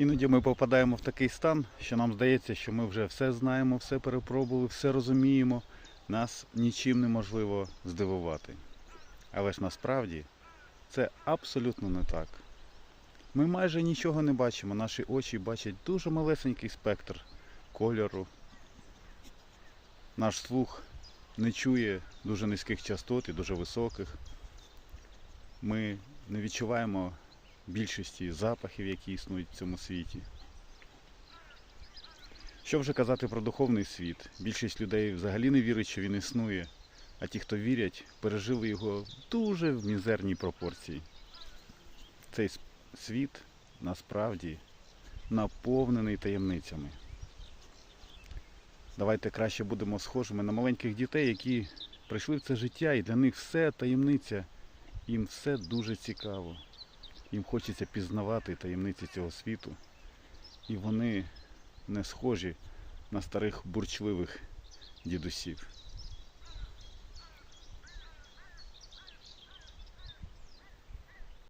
Іноді ми попадаємо в такий стан, що нам здається, що ми вже все знаємо, все перепробували, все розуміємо. Нас нічим неможливо здивувати. Але ж насправді це абсолютно не так. Ми майже нічого не бачимо, наші очі бачать дуже малесенький спектр кольору. Наш слух не чує дуже низьких частот і дуже високих. Ми не відчуваємо більшості запахів, які існують в цьому світі. Що вже казати про духовний світ? Більшість людей взагалі не вірить, що він існує, а ті, хто вірять, пережили його дуже в мізерній пропорції. Цей світ насправді наповнений таємницями. Давайте краще будемо схожими на маленьких дітей, які прийшли в це життя, і для них все таємниця, їм все дуже цікаво. Їм хочеться пізнавати таємниці цього світу. І вони не схожі на старих бурчливих дідусів.